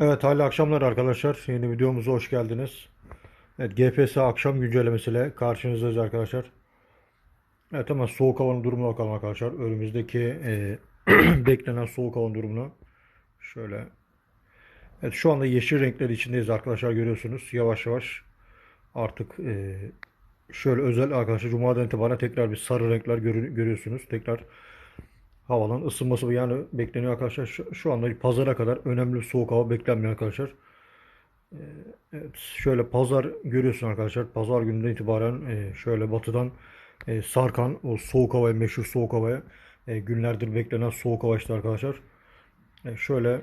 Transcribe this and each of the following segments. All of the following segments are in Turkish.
Evet, hayırlı akşamlar arkadaşlar. Yeni videomuza hoş geldiniz. Evet, GPS akşam güncellemesiyle karşınızdayız arkadaşlar. Evet, hemen soğuk havanın durumuna bakalım arkadaşlar. Önümüzdeki e, beklenen soğuk havanın durumunu. Şöyle. Evet, şu anda yeşil renkler içindeyiz arkadaşlar görüyorsunuz. Yavaş yavaş artık e, şöyle özel arkadaşlar Cuma'dan itibaren tekrar bir sarı renkler görü- görüyorsunuz. Tekrar havanın ısınması yani bekleniyor arkadaşlar. Şu, şu anda pazara kadar önemli soğuk hava beklenmiyor arkadaşlar. Evet, şöyle pazar görüyorsun arkadaşlar. Pazar gününden itibaren e, şöyle batıdan e, sarkan o soğuk havaya, meşhur soğuk havaya e, günlerdir beklenen soğuk hava işte arkadaşlar. Şöyle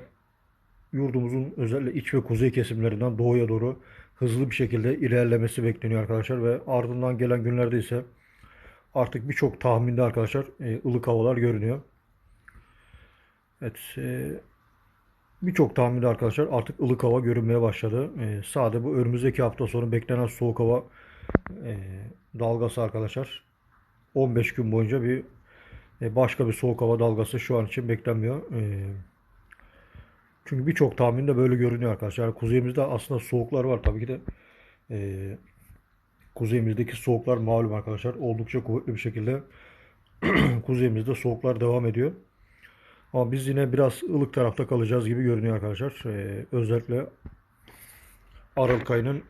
yurdumuzun özellikle iç ve kuzey kesimlerinden doğuya doğru hızlı bir şekilde ilerlemesi bekleniyor arkadaşlar ve ardından gelen günlerde ise artık birçok tahminde arkadaşlar ılık havalar görünüyor. Evet, e, Birçok tahminde arkadaşlar artık ılık hava görünmeye başladı. Ee, sade bu önümüzdeki hafta sonu beklenen soğuk hava e, dalgası arkadaşlar. 15 gün boyunca bir e, başka bir soğuk hava dalgası şu an için beklenmiyor. E, çünkü birçok tahminde böyle görünüyor arkadaşlar. Yani kuzeyimizde aslında soğuklar var tabii ki de. E, kuzeyimizdeki soğuklar malum arkadaşlar. Oldukça kuvvetli bir şekilde kuzeyimizde soğuklar devam ediyor. Ama biz yine biraz ılık tarafta kalacağız gibi görünüyor arkadaşlar. Ee, özellikle Aralık ayının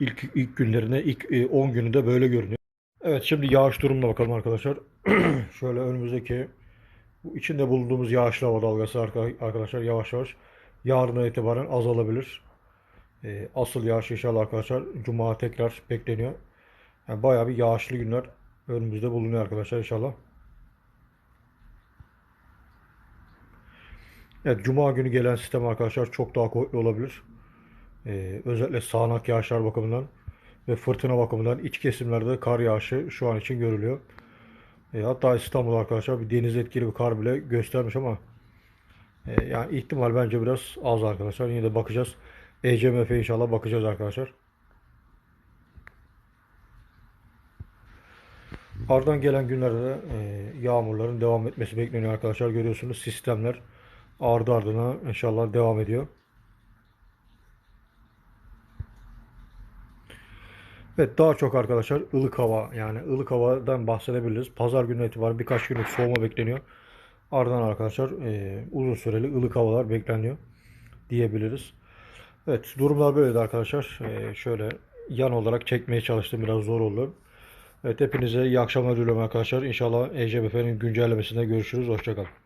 ilk ilk günlerine, ilk e, 10 gününde böyle görünüyor. Evet şimdi yağış durumuna bakalım arkadaşlar. Şöyle önümüzdeki bu içinde bulunduğumuz yağışlı hava dalgası arka- arkadaşlar yavaş yavaş yarından itibaren azalabilir. Ee, asıl yağış inşallah arkadaşlar Cuma tekrar bekleniyor. Yani bayağı bir yağışlı günler önümüzde bulunuyor arkadaşlar inşallah. Evet, Cuma günü gelen sistem arkadaşlar çok daha kuvvetli olabilir. Ee, özellikle sağanak yağışlar bakımından ve fırtına bakımından iç kesimlerde kar yağışı şu an için görülüyor. Ee, hatta İstanbul arkadaşlar bir deniz etkili bir kar bile göstermiş ama e, yani ihtimal bence biraz az arkadaşlar. Yine de bakacağız. ECMF inşallah bakacağız arkadaşlar. Ardından gelen günlerde de e, yağmurların devam etmesi bekleniyor arkadaşlar. Görüyorsunuz sistemler ardı ardına inşallah devam ediyor. Evet daha çok arkadaşlar ılık hava yani ılık havadan bahsedebiliriz. Pazar günü itibaren birkaç günlük soğuma bekleniyor. Ardından arkadaşlar e, uzun süreli ılık havalar bekleniyor diyebiliriz. Evet durumlar böyleydi arkadaşlar. E, şöyle yan olarak çekmeye çalıştım biraz zor oldu. Evet hepinize iyi akşamlar diliyorum arkadaşlar. İnşallah ECBF'nin güncellemesinde görüşürüz. Hoşçakalın.